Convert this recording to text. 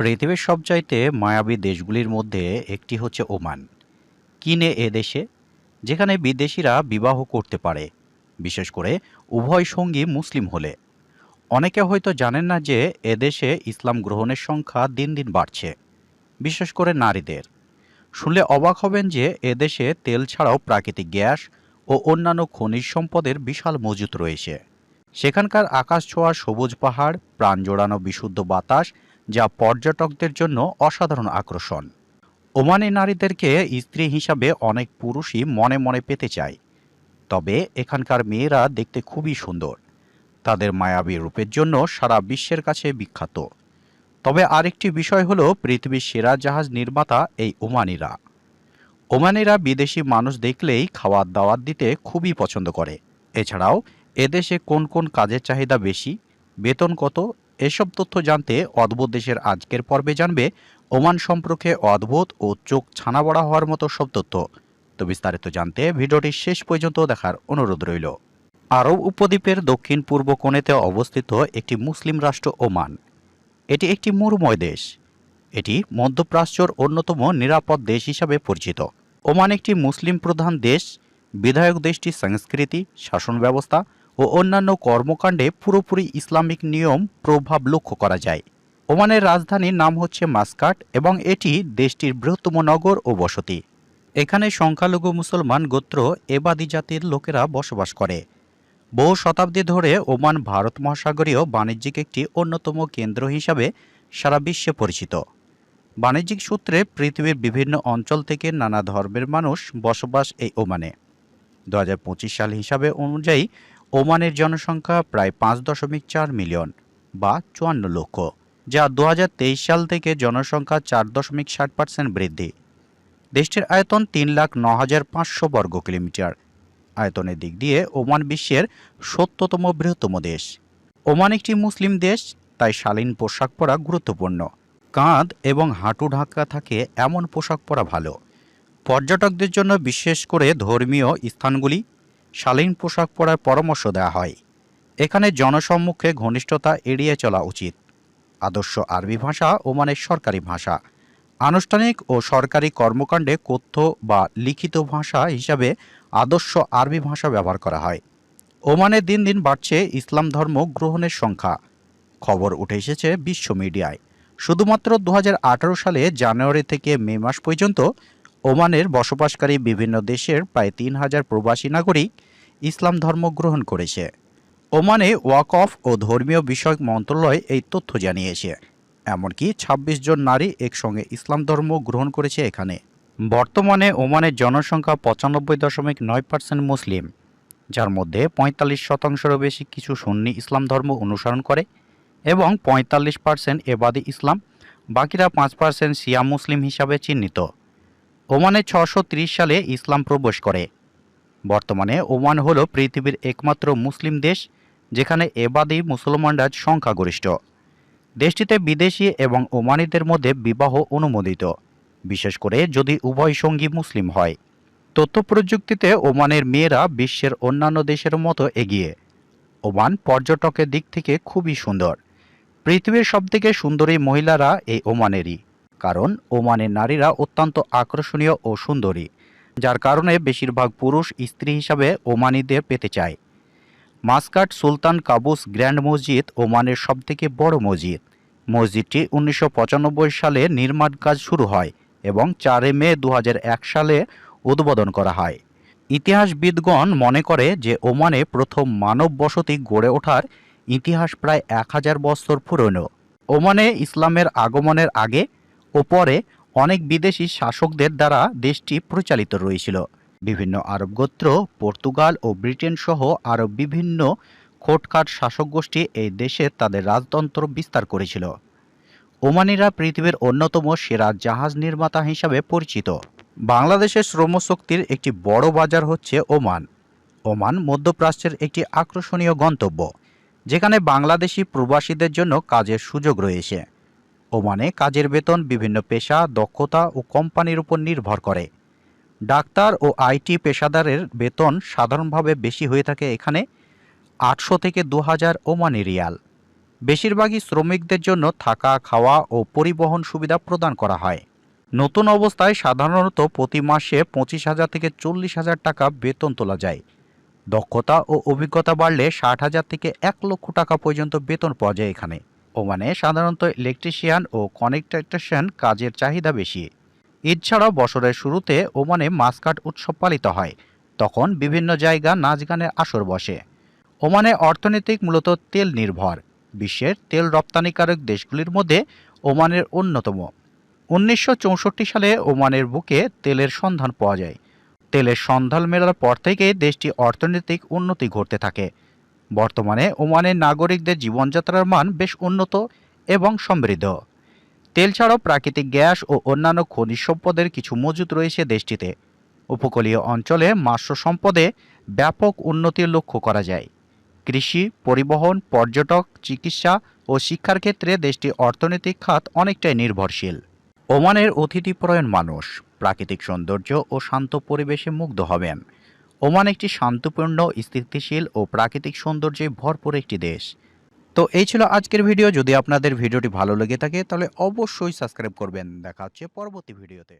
পৃথিবীর সবচাইতে মায়াবী দেশগুলির মধ্যে একটি হচ্ছে ওমান। কিনে এ দেশে, যেখানে বিদেশিরা বিবাহ করতে পারে। বিশেষ করে উভয় সঙ্গী মুসলিম হলে। অনেকে হয়তো জানেন না যে এদেশে ইসলাম গ্রহণের সংখ্যা দিন দিন বাড়ছে, বিশেষ করে নারীদের। শুনলে অবাক হবেন যে এদেশে তেল ছাড়াও প্রাকৃতিক গ্যাস ও অন্যান্য খনিজ সম্পদের বিশাল মজুত রয়েছে। সেখানকার আকাশ ছোঁয়া সবুজ পাহাড়, প্রাণ জোড়ানো বিশুদ্ধ বাতাস যা পর্যটকদের জন্য অসাধারণ আকর্ষণ। ওমানি নারীদেরকে স্ত্রী হিসাবে অনেক পুরুষই মনে মনে পেতে চায়। তবে এখানকার মেয়েরা দেখতে খুবই সুন্দর। তাদের মায়াবী রূপের জন্য সারা বিশ্বের কাছে বিখ্যাত। তবে আরেকটি বিষয় হল পৃথিবীর সেরা জাহাজ নির্মাতা এই ওমানিরা। ওমানিরা বিদেশি মানুষ দেখলেই খাওয়ার দাওয়াত দিতে খুবই পছন্দ করে। এছাড়াও এদেশে কোন কোন কাজের চাহিদা বেশি, বেতন কত এসব তথ্য জানতে অদ্ভুত দেশের আজকের পর্বে জানবে ওমান সম্পর্কে অদ্ভুত ও চোখ ছানা বড়া হওয়ার মতো সব তথ্য। তো বিস্তারিত জানতে ভিডিওটি শেষ পর্যন্ত দেখার অনুরোধ রইল। আরব উপদ্বীপের দক্ষিণ পূর্ব কোণেতে অবস্থিত একটি মুসলিম রাষ্ট্র ওমান। এটি একটি মরুময় দেশ। এটি মধ্যপ্রাচ্যর অন্যতম নিরাপদ দেশ হিসাবে পরিচিত। ওমান একটি মুসলিম প্রধান দেশ। বিধায়ক দেশটি সংস্কৃতি, শাসন ব্যবস্থা ও অন্যান্য কর্মকাণ্ডে পুরোপুরি ইসলামিক নিয়ম প্রভাব লক্ষ্য করা যায়। ওমানের রাজধানীর নাম হচ্ছে মাস্কাট এবং এটি দেশটির বৃহত্তম নগর ও বসতি। এখানে সংখ্যালঘু মুসলমান গোত্র এবাদি জাতির লোকেরা বসবাস করে। বহু শতাব্দী ধরে ওমান ভারত মহাসাগরীয় বাণিজ্যিক একটি অন্যতম কেন্দ্র হিসাবে সারা বিশ্বে পরিচিত। বাণিজ্যিক সূত্রে পৃথিবীর বিভিন্ন অঞ্চল থেকে নানা ধর্মের মানুষ বসবাস এই ওমানে। দু হাজার পঁচিশ সাল হিসাবে অনুযায়ী ওমানের জনসংখ্যা প্রায় পাঁচ দশমিক চার মিলিয়ন বা চুয়ান্ন লক্ষ, যা দু হাজার তেইশ সাল থেকে জনসংখ্যা চার দশমিক ষাট পার্সেন্ট বৃদ্ধি। দেশটির আয়তন তিন লাখ ন হাজার পাঁচশো বর্গ কিলোমিটার। আয়তনের দিক দিয়ে ওমান বিশ্বের সত্যতম বৃহত্তম দেশ। ওমান একটি মুসলিম দেশ, তাই শালীন পোশাক পরা গুরুত্বপূর্ণ। কাঁধ এবং হাঁটু ঢাকা থাকে এমন পোশাক পরা ভালো। পর্যটকদের জন্য বিশেষ করে ধর্মীয় স্থানগুলি শালীন পোশাক পরার পরামর্শ দেওয়া হয়। এখানে জনসম্মুখে ঘনিষ্ঠতা এড়িয়ে চলা উচিত। আদর্শ আরবি ভাষা ওমানের সরকারি ভাষা। আনুষ্ঠানিক ও সরকারি কর্মকাণ্ডে কথ্য বা লিখিত ভাষা হিসাবে আদর্শ আরবি ভাষা ব্যবহার করা হয়। ওমানে দিন দিন বাড়ছে ইসলাম ধর্ম গ্রহণের সংখ্যা। খবর উঠে এসেছে বিশ্ব মিডিয়ায়। শুধুমাত্র দু হাজার আঠেরো সালে জানুয়ারি থেকে মে মাস পর্যন্ত ওমানের বসবাসকারী বিভিন্ন দেশের প্রায় তিন হাজার প্রবাসী নাগরিক ইসলাম ধর্ম গ্রহণ করেছে। ওমানে ওয়াক অফ ও ধর্মীয় বিষয়ক মন্ত্রণালয় এই তথ্য জানিয়েছে। এমনকি ২৬ জন নারী একসঙ্গে ইসলাম ধর্ম গ্রহণ করেছে এখানে। বর্তমানে ওমানের জনসংখ্যা পঁচানব্বই দশমিক নয় পার্সেন্ট মুসলিম, যার মধ্যে পঁয়তাল্লিশ শতাংশেরও বেশি কিছু সুন্নি ইসলাম ধর্ম অনুসরণ করে এবং পঁয়তাল্লিশ পার্সেন্ট এবাদি ইসলাম, বাকিরা পাঁচ পার্সেন্ট শিয়া মুসলিম হিসাবে চিহ্নিত। ওমানে ছশো সালে ইসলাম প্রবেশ করে। বর্তমানে ওমান হল পৃথিবীর একমাত্র মুসলিম দেশ, যেখানে এবাদি মুসলমানরা সংখ্যাগরিষ্ঠ। দেশটিতে বিদেশি এবং ওমানিদের মধ্যে বিবাহ অনুমোদিত, বিশেষ করে যদি উভয় সঙ্গী মুসলিম হয়। তথ্য প্রযুক্তিতে ওমানের মেয়েরা বিশ্বের অন্যান্য দেশের মতো এগিয়ে। ওমান পর্যটকের দিক থেকে খুবই সুন্দর। পৃথিবীর সবথেকে সুন্দরী মহিলারা এই ওমানেরই, কারণ ওমানের নারীরা অত্যন্ত আকর্ষণীয় ও সুন্দরী। যার কারণে বেশিরভাগ পুরুষ স্ত্রী হিসাবে ওমানিদের পেতে চায়। মাসকাট সুলতান কাবুস গ্র্যান্ড মসজিদ ওমানের সবথেকে বড় মসজিদ। মসজিদটি উনিশশো পঁচানব্বই সালে নির্মাণ কাজ শুরু হয় এবং চারে মে দু হাজার এক সালে উদ্বোধন করা হয়। ইতিহাসবিদগণ মনে করে যে ওমানে প্রথম মানব বসতি গড়ে ওঠার ইতিহাস প্রায় এক হাজার বছর পুরনো। ওমানে ইসলামের আগমনের আগে ও পরে অনেক বিদেশি শাসকদের দ্বারা দেশটি পরিচালিত রয়েছিল। বিভিন্ন আরব গোত্র, পর্তুগাল ও ব্রিটেন সহ আরও বিভিন্ন খোটখাট শাসক গোষ্ঠী এই দেশে তাদের রাজতন্ত্র বিস্তার করেছিল। ওমানিরা পৃথিবীর অন্যতম সেরা জাহাজ নির্মাতা হিসাবে পরিচিত। বাংলাদেশের শ্রমশক্তির একটি বড় বাজার হচ্ছে ওমান। ওমান মধ্যপ্রাচ্যের একটি আকর্ষণীয় গন্তব্য, যেখানে বাংলাদেশি প্রবাসীদের জন্য কাজের সুযোগ রয়েছে। ওমানে কাজের বেতন, বিভিন্ন পেশা, দক্ষতা ও কোম্পানির উপর নির্ভর করে। ডাক্তার ও আইটি পেশাদারের বেতন সাধারণভাবে বেশি হয়ে থাকে এখানে আটশো থেকে দু হাজার ওমানি রিয়াল। বেশিরভাগই শ্রমিকদের জন্য থাকা, খাওয়া ও পরিবহন সুবিধা প্রদান করা হয়। নতুন অবস্থায় সাধারণত প্রতি মাসে পঁচিশ হাজার থেকে চল্লিশ হাজার টাকা বেতন তোলা যায়। দক্ষতা ও অভিজ্ঞতা বাড়লে ষাট হাজার থেকে এক লক্ষ টাকা পর্যন্ত বেতন পাওয়া যায় এখানে। ওমানে সাধারণত ইলেকট্রিশিয়ান ও কনেকট্রেশন কাজের চাহিদা বেশি। ঈদ ছাড়াও বছরের শুরুতে ওমানে মাসকাট উৎসব পালিত হয়। তখন বিভিন্ন জায়গা নাচ গানের আসর বসে। ওমানে অর্থনৈতিক মূলত তেল নির্ভর। বিশ্বের তেল রপ্তানিকারক দেশগুলির মধ্যে ওমানের অন্যতম। উনিশশো চৌষট্টি সালে ওমানের বুকে তেলের সন্ধান পাওয়া যায়। তেলের সন্ধান মেলার পর থেকে দেশটি অর্থনৈতিক উন্নতি ঘটতে থাকে। বর্তমানে ওমানের নাগরিকদের জীবনযাত্রার মান বেশ উন্নত এবং সমৃদ্ধ। তেল ছাড়াও প্রাকৃতিক গ্যাস ও অন্যান্য খনিজ সম্পদের কিছু মজুদ রয়েছে দেশটিতে। উপকূলীয় অঞ্চলে মাৎস্য সম্পদে ব্যাপক উন্নতির লক্ষ্য করা যায়। কৃষি, পরিবহন, পর্যটক, চিকিৎসা ও শিক্ষার ক্ষেত্রে দেশটির অর্থনৈতিক খাত অনেকটাই নির্ভরশীল। ওমানের অতিথিপরায়ণ মানুষ প্রাকৃতিক সৌন্দর্য ও শান্ত পরিবেশে মুগ্ধ হবেন। ওমান একটি শান্তপূর্ণ, স্থিতিশীল ও প্রাকৃতিক সৌন্দর্যে ভরপুর একটি দেশ। তো এই ছিল আজকের ভিডিও। যদি আপনাদের ভিডিওটি ভালো লেগে থাকে, তাহলে অবশ্যই সাবস্ক্রাইব করবেন। দেখা হচ্ছে পরবর্তী ভিডিওতে।